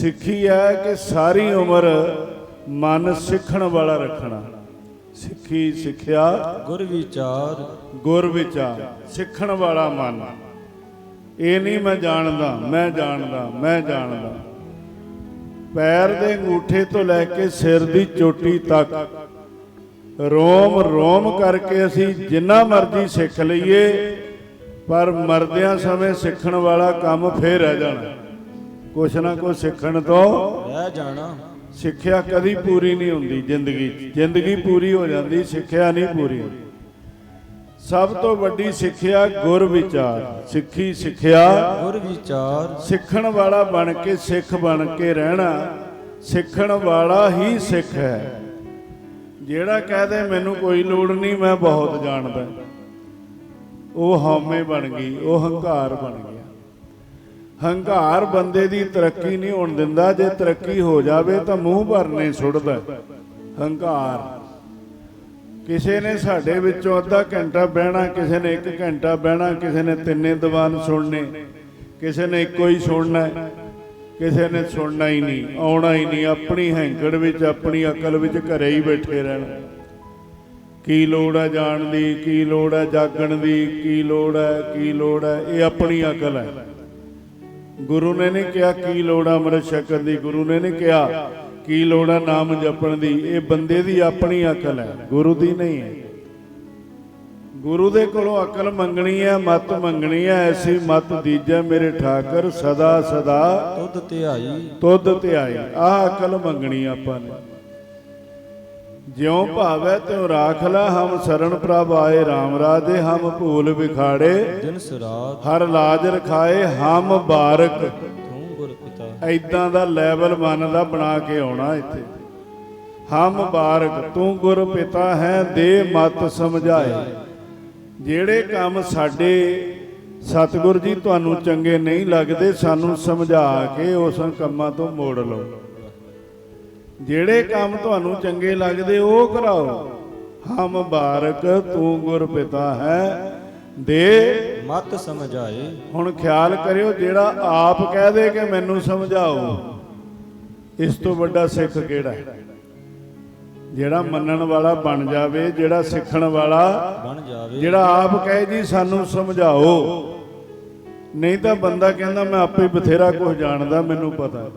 ਸਿੱਖੀ ਹੈ ਕਿ ਸਾਰੀ ਉਮਰ ਮਨ ਸਿੱਖਣ ਵਾਲਾ ਰੱਖਣਾ। ਸਿੱਖੀ ਸਿੱਖਿਆ। ਗੁਰ ਵਿਚਾਰ। ਗੁਰ ਵਿਚਾਰ ਸਿੱਖਣ ਵਾਲਾ ਮਨ। ਇਹ ਨਹੀਂ ਮੈਂ ਜਾਣਦਾ ਮੈਂ ਜਾਣਦਾ ਮੈਂ ਜਾਣਦਾ। ਪੈਰ ਦੇ ਅੰਗੂਠੇ ਤੋਂ ਲੈ ਕੇ ਸਿਰ ਦੀ ਚੋਟੀ ਤੱਕ। ਰੋਮ ਰੋਮ ਕਰਕੇ ਅਸੀਂ ਜਿੰਨਾ ਮਰਜ਼ੀ ਸਿੱਖ ਲਈਏ ਪਰ ਮਰਦਿਆਂ ਸਮੇਂ ਸਿੱਖਣ ਵਾਲਾ ਕੰਮ ਫੇਰ ਰਹਿ ਜਾਣਾ। ਕੁਛ ਨਾ ਕੁਛ ਸਿੱਖਣ ਤੋਂ ਰਹਿ ਜਾਣਾ। ਸਿੱਖਿਆ ਕਦੀ ਪੂਰੀ ਨਹੀਂ ਹੁੰਦੀ ਜ਼ਿੰਦਗੀ ਜ਼ਿੰਦਗੀ ਪੂਰੀ ਹੋ ਜਾਂਦੀ ਸਿੱਖਿਆ ਨਹੀਂ ਪੂਰੀ ਹੁੰਦੀ। ਸਭ ਤੋਂ ਵੱਡੀ ਸਿੱਖਿਆ ਗੁਰ ਵਿਚਾਰ। ਸਿੱਖੀ ਸਿੱਖਿਆ ਗੁਰ ਵਿਚਾਰ। ਸਿੱਖਣ ਵਾਲਾ ਬਣ ਕੇ ਸਿੱਖ ਬਣ ਕੇ ਰਹਿਣਾ ਸਿੱਖਣ ਵਾਲਾ ਹੀ ਸਿੱਖ ਹੈ। ਜਿਹੜਾ ਕਹਦੇ ਮੈਨੂੰ ਕੋਈ ਲੋੜ ਨਹੀਂ ਮੈਂ ਬਹੁਤ ਜਾਣਦਾ ਉਹ ਹਉਮੈ ਬਣ ਗਈ ਉਹ ਹੰਕਾਰ ਬਣ ਗਿਆ। ਹੰਕਾਰ ਬੰਦੇ ਦੀ ਤਰੱਕੀ ਨਹੀਂ ਹੋਣ ਦਿੰਦਾ, ਜੇ ਤਰੱਕੀ ਹੋ ਜਾਵੇ ਤਾਂ ਮੂੰਹ ਭਰਨੇ ਸੁੱਟਦਾ। ਹੰਕਾਰ। ਕਿਸੇ ਨੇ ਸਾਡੇ ਵਿੱਚੋਂ ਅੱਧਾ ਘੰਟਾ ਬਹਿਣਾ, ਕਿਸੇ ਨੇ 1 ਘੰਟਾ ਬਹਿਣਾ, ਕਿਸੇ ਨੇ ਤਿੰਨੇ ਦੀਵਾਨ ਸੁਣਨੇ, ਕਿਸੇ ਨੇ ਇੱਕੋ ਹੀ ਸੁਣਨਾ, ਕਿਸੇ ਨੇ ਸੁਣਨਾ ਹੀ ਨਹੀਂ, ਆਉਣਾ ਹੀ ਨਹੀਂ, ਆਪਣੀ ਹੈਂਕੜ ਵਿੱਚ, ਆਪਣੀ ਅਕਲ ਵਿੱਚ ਘਰੇ ਹੀ ਬੈਠੇ ਰਹਿਣਾ। ਕੀ ਲੋੜ ਹੈ ਜਾਣ ਦੀ, ਕੀ ਲੋੜ ਹੈ ਜਾਗਣ ਦੀ, ਕੀ ਲੋੜ ਹੈ ਕੀ ਲੋੜ ਹੈ ਇਹ ਆਪਣੀ ਅਕਲ ਹੈ ਗੁਰੂ ਨੇ ਨਹੀਂ ਕਿਹਾ ਕੀ ਲੋੜ ਹੈ ਅੰਮ੍ਰਿਤ ਛਕਣ ਦੀ? ਗੁਰੂ ਨੇ ਨਹੀਂ ਕਿਹਾ ਕੀ ਲੋੜ ਹੈ ਨਾਮ ਜਪਣ ਦੀ? ਇਹ ਬੰਦੇ ਦੀ ਆਪਣੀ ਅਕਲ ਹੈ ਗੁਰੂ ਦੀ ਨਹੀਂ ਹੈ। ਗੁਰੂ ਦੇ ਕੋਲੋਂ ਅਕਲ ਮੰਗਣੀ ਹੈ ਮਤ ਮੰਗਣੀ ਹੈ ਐਸੀ ਮਤ ਦੀਜੈ ਮੇਰੇ ਠਾਕਰ ਸਦਾ ਸਦਾ ਤੁਧ ਧਿਆਈ। ਤੁਧ ਧਿਆਈ। ਆਹ ਅਕਲ ਮੰਗਣੀ ਆਪਾਂ ਨੇ। ਜਿਉ ਭਾਵੈ ਤਿਉ ਰਾਖ ਲੈ ਹਮ ਸਰਣ ਪ੍ਰਭ ਆਏ RAM ਰਾਜੇ ਹਮ ਭੂਲ ਵਿਖਾੜੇ। ਜਿਨ ਸੁਰਾਤ ਹਰ ਲਾਜ ਰਖਾਏ ਹਮ ਬਾਰਕ। ਤੂੰ ਗੁਰ ਪਿਤਾ। ਐਦਾਂ ਦਾ ਲੈਵਲ ਮਨ ਦਾ ਬਣਾ ਕੇ ਆਉਣਾ ਇੱਥੇ। ਹਮ ਬਾਰਕ ਤੂੰ ਗੁਰ ਪਿਤਾ ਹੈ ਦੇ ਮਤ ਸਮਝਾਏ। ਜਿਹੜੇ ਕੰਮ ਸਾਡੇ ਸਤਿਗੁਰ ਜੀ ਤੁਹਾਨੂੰ ਚੰਗੇ ਨਹੀਂ ਲੱਗਦੇ ਸਾਨੂੰ ਸਮਝਾ ਕੇ ਉਸ ਕੰਮਾਂ ਤੋਂ ਮੋੜ ਲਓ। ਜਿਹੜੇ ਕੰਮ ਤੁਹਾਨੂੰ ਚੰਗੇ ਲੱਗਦੇ ਉਹ ਕਰਾਓ। ਹਮ ਬਾਰਕ ਤੂੰ ਗੁਰ ਪਿਤਾ ਹੈ। ਦੇ। ਮਤ ਸਮਝਾਏ। ਹੁਣ ਖਿਆਲ ਕਰਿਓ ਜਿਹੜਾ ਆਪ ਕਹਿ ਦੇ ਕਿ ਮੈਨੂੰ ਸਮਝਾਓ। ਇਸ ਤੋਂ ਵੱਡਾ ਸਿੱਖ ਕਿਹੜਾ ਹੈ? ਜਿਹੜਾ ਮੰਨਣ ਵਾਲਾ ਬਣ ਜਾਵੇ ਜਿਹੜਾ ਸਿੱਖਣ ਵਾਲਾ ਬਣ ਜਾਵੇ। ਜਿਹੜਾ ਆਪ ਕਹੇ ਜੀ ਸਾਨੂੰ ਸਮਝਾਓ। ਨਹੀਂ ਤਾਂ ਬੰਦਾ ਕਹਿੰਦਾ ਮੈਂ ਆਪੇ ਬਥੇਰਾ ਕੁਝ ਜਾਣਦਾ ਮੈਨੂੰ ਪਤਾ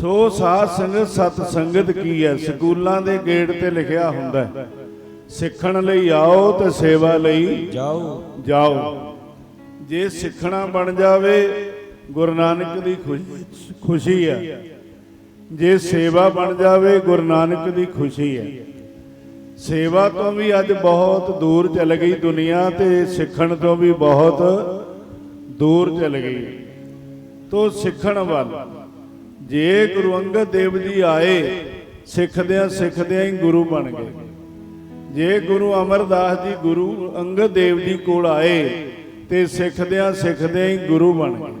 ਸੋ ਸਾਧ ਸੰਗਤ ਸਤ ਸੰਗਤ ਕੀ ਹੈ? ਸਕੂਲਾਂ ਦੇ ਗੇਟ ਤੇ ਲਿਖਿਆ ਹੁੰਦਾ ਹੈ ਸਿੱਖਣ ਲਈ ਆਓ ਤੇ ਸੇਵਾ ਲਈ ਜਾਓ। ਜਾਓ। ਜੇ ਸਿੱਖਣਾ ਬਣ ਜਾਵੇ ਗੁਰੂ ਨਾਨਕ ਦੀ ਖੁਸ਼ੀ ਹੈ ਜੇ ਸੇਵਾ ਬਣ ਜਾਵੇ ਗੁਰੂ ਨਾਨਕ ਦੀ ਖੁਸ਼ੀ ਹੈ ਸੇਵਾ ਤੋਂ ਵੀ ਅੱਜ ਬਹੁਤ ਦੂਰ ਚਲ ਗਈ ਦੁਨੀਆ ਤੇ ਸਿੱਖਣ ਤੋਂ ਵੀ ਬਹੁਤ ਦੂਰ ਚਲ ਗਈ। ਤੋ ਸਿੱਖਣ ਵੱਲ। ਜੇ ਗੁਰੂ ਅੰਗਦ ਦੇਵ ਜੀ ਆਏ, ਸਿੱਖਦਿਆਂ ਸਿੱਖਦਿਆਂ ਹੀ ਗੁਰੂ ਬਣ ਗਏ। ਜੇ ਗੁਰੂ ਅਮਰਦਾਸ ਜੀ ਗੁਰੂ ਅੰਗਦ ਦੇਵ ਜੀ ਕੋਲ ਆਏ ਤੇ ਸਿੱਖਦਿਆਂ ਸਿੱਖਦਿਆਂ ਹੀ ਗੁਰੂ ਬਣ ਗਏ।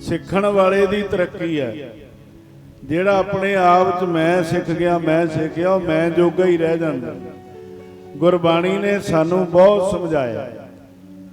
ਸਿੱਖਣ ਵਾਲੇ ਦੀ ਤਰੱਕੀ ਹੈ। ਜਿਹੜਾ ਆਪਣੇ ਆਪ ਚ ਮੈਂ ਸਿੱਖ ਗਿਆ, ਮੈਂ ਸਿੱਖਿਆ, ਉਹ ਮੈਂ ਜੋਗਾ ਹੀ ਰਹਿ ਜਾਂਦਾ। ਗੁਰਬਾਣੀ ਨੇ ਸਾਨੂੰ ਬਹੁਤ ਸਮਝਾਇਆ।